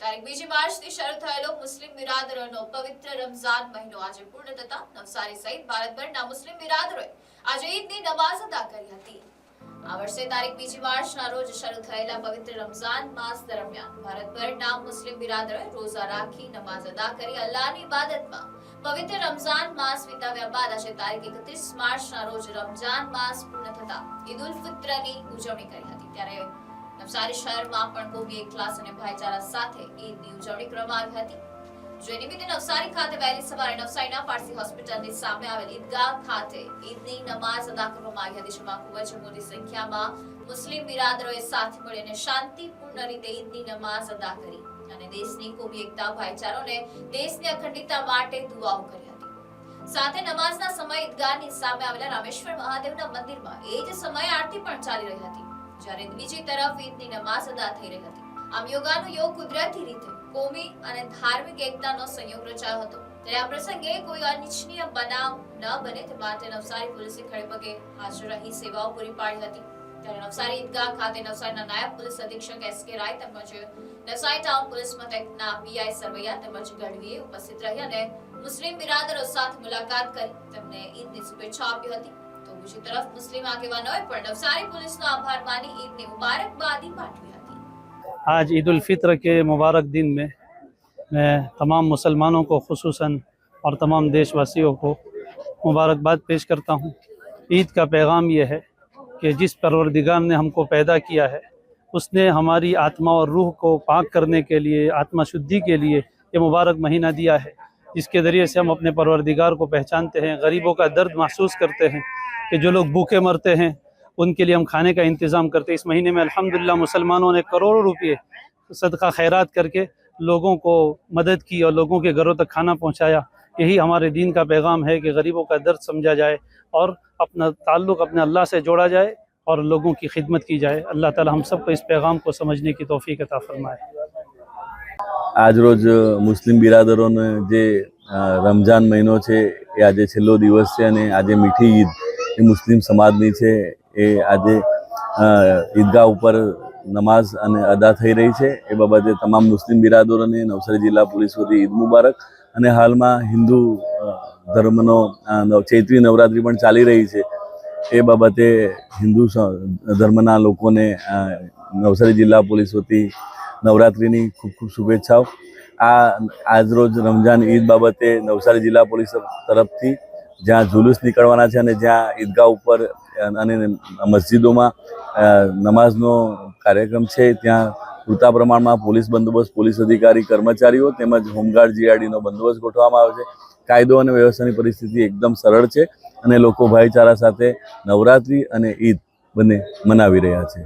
તારીખ બીજી માર્ચથી શરૂ થયેલો મુસ્લિમ બિરાદરોનો પવિત્ર રમઝાન મહિનો આજે પૂર્ણ થતા નવસારી સહિત ભારતભરના મુસ્લિમ બિરાદરોએ આજે ઈદની નમાઝ અદા કરી હતી. આ વર્ષે તારીખ બીજી માર્ચના રોજ શરૂ થયેલા પવિત્ર રમઝાન માસ દરમિયાન ભારતભરના મુસ્લિમ બિરાદરોએ રોઝા રાખી નમાઝ અદા કરી અલ્લાહની ઇબાદતમાં પવિત્ર રમઝાન માસ વિતાવ્યા બાદ આજે તારીખ એકત્રીસ માર્ચના રોજ રમઝાન માસ પૂર્ણ થતા ઈદ ઉલ ફિત્રની ઉજવણી કરી હતી. ત્યારે નવસારી શહેરમાં પણ કોમી એકલાસ અને ભાઈચારા સાથે ઈદની ઉજવણી કરવામાં આવી હતી. જે નિમિત્તે નવસારી ખાતે વહેલી સવારે નવસારીના પારસી હોસ્પિટલની સામે આવેલ ઈદગાહ ખાતે ઈદની નમાઝ અદા કરવામાં આવી હતી, જેમાં ખૂબ જ મોટી સંખ્યામાં મુસ્લિમ બિરાદરોએ સાથે મળીને શાંતિપૂર્ણ રીતે ઈદની નમાઝ અદા કરી અને દેશની કોમી, એકતા, ભાઈચારોને દેશની અખંડિતતા માટે દુઆઓ કરી હતી. સાથે નમાઝના સમય ઈદગાહની સામે આવેલા રામેશ્વર મહાદેવના મંદિરમાં એ જ સમયે આરતી પણ ચાલી રહી હતી. જ્યારે બીજી તરફ ઈદની નમાઝ અદા થઈ રહી હતી. આમ યોગાનો યોગ કુદરતી રીતે, કોમી અને ધાર્મિક એકતાનો સંયોગ રચાયો હતો. ત્યારે આ પ્રસંગે કોઈ અનિચ્છનીય બનાવ ન બને તે માટે નવસારી પોલીસે ખડેપગે હાજર રહી સેવાઓ પૂરી પાડી હતી. ત્યારે નવસારી ઈદગાહ ખાતે નવસારીના નાયબ પોલીસ અધિક્ષક એસ કે રાય તેમજ નવસારી ટાઉન પોલીસ મથકના પીઆઈ સરવૈયા તેમજ ગઢવીએ ઉપસ્થિત રહી અને મુસ્લિમ બિરાદરો સાથે મુલાકાત કરી તેમને ઈદની શુભેચ્છા આપી હતી. બીજી તરફ મુસ્લિમ આગેવાનોએ પણ નવસારી પોલીસનો આભાર માની ઈદની મુબારકબાદી પાઠવી હતી आज ईद उल फित्र के मुबारक दिन में मैं तमाम मुसलमानों को खसूसन और तमाम देशवासियों को मुबारकबाद पेश करता हूँ ईद का पैगाम ये है कि जिस परवरदिगार ने हमको पैदा किया है उसने हमारी आत्मा और रूह को पाक करने के लिए आत्मा शुद्धि के लिए ये मुबारक महीना दिया है جس کے ذریعے سے ہم اپنے پروردگار کو پہچانتے ہیں، غریبوں کا درد محسوس کرتے ہیں کہ جو لوگ بھوکے مرتے ہیں، ان کے لیے ہم کھانے کا انتظام کرتے اس مہینے میں الحمدللہ مسلمانوں نے کروڑوں روپیے صدقہ خیرات کر کے لوگوں کو مدد کی اور لوگوں کے گھروں تک کھانا پہنچایا۔ یہی ہمارے دین کا پیغام ہے کہ غریبوں کا درد سمجھا جائے اور اپنا تعلق اپنے اللہ سے جوڑا جائے اور لوگوں کی خدمت کی جائے۔ اللہ تعالی ہم سب کو اس پیغام کو سمجھنے کی توفیق عطا فرمائے۔ આજરોજ મુસ્લિમ બિરાદરોને જે રમઝાન મહિનો છે, એ આજે છેલ્લો દિવસ છે અને આજે મીઠી ઈદ, એ મુસ્લિમ સમાજની છે, એ આજે ઈદગાહ ઉપર નમાઝ અને અદા થઈ રહી છે. એ બાબતે તમામ મુસ્લિમ બિરાદરોને નવસારી જિલ્લા પોલીસ વતી ઈદ મુબારક. અને હાલમાં હિન્દુ ધર્મનો ચૈત્રી નવરાત્રિ પણ ચાલી રહી છે. એ બાબતે હિન્દુ ધર્મના લોકોને નવસારી જિલ્લા પોલીસ વતી નવરાત્રિની ખૂબ ખૂબ શુભેચ્છાઓ. આ આજરોજ રમઝાન ઈદ બાબતે નવસારી જિલ્લા પોલીસ તરફથી જ્યાં જુલુસ નીકળવાના છે અને જ્યાં ઈદગાહ ઉપર અને મસ્જિદોમાં નમાઝનો કાર્યક્રમ છે, ત્યાં પૂરતા પ્રમાણમાં પોલીસ બંદોબસ્ત, પોલીસ અધિકારી, કર્મચારીઓ તેમજ હોમગાર્ડ જીઆરડીનો બંદોબસ્ત ગોઠવવામાં આવે છે. કાયદો અને વ્યવસ્થાની પરિસ્થિતિ એકદમ સરળ છે અને લોકો ભાઈચારા સાથે નવરાત્રિ અને ઈદ બંને મનાવી રહ્યા છે.